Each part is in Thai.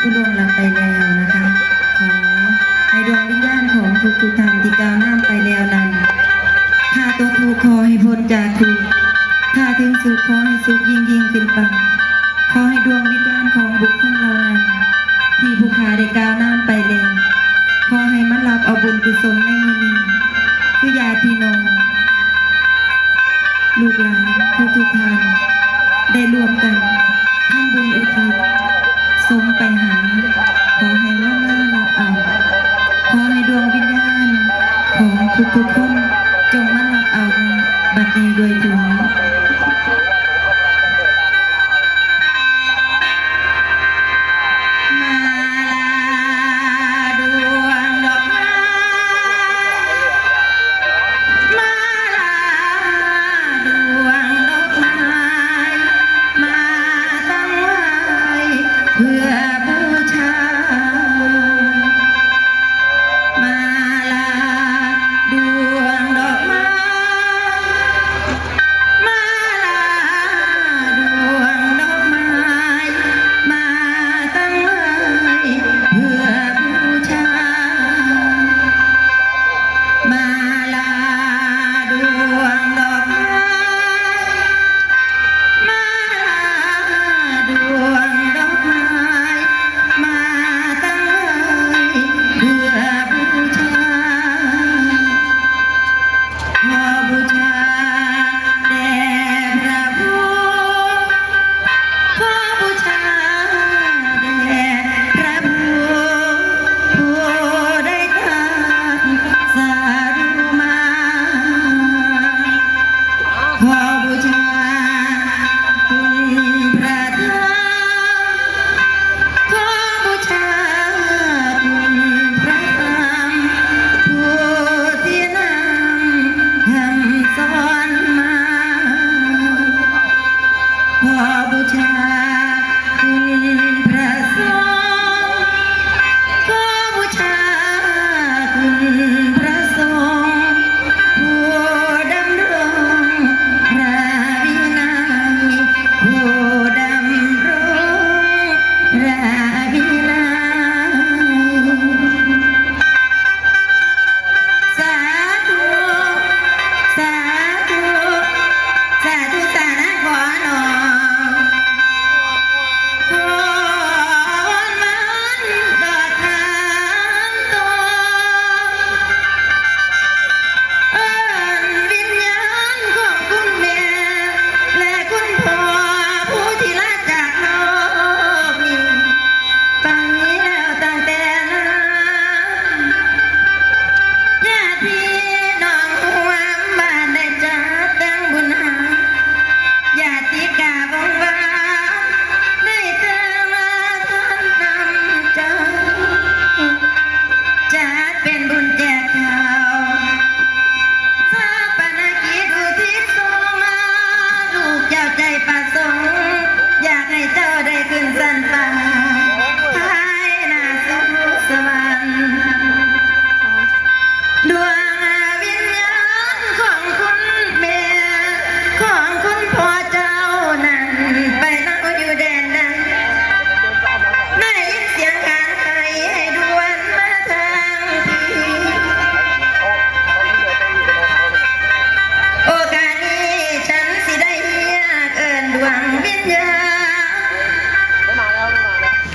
ผู้ล่วงลับไปแล้วนะคะ ขอให้ดวงวิญญาณของทุกทุกท่านที่ก้าวหน้าไปแล้วนั้นพาตัวทูคอให้พ้นจากทุกพาถึงสุขขอให้สุขยิ่งยิ่งขึ้นไปขอให้ดวงวิญญาณของบุคคลเรานั้น ที่ผู้ขาได้ก้าวหน้าไปแล้วขอให้มันรับเอาบุญกุศล นี้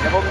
এবং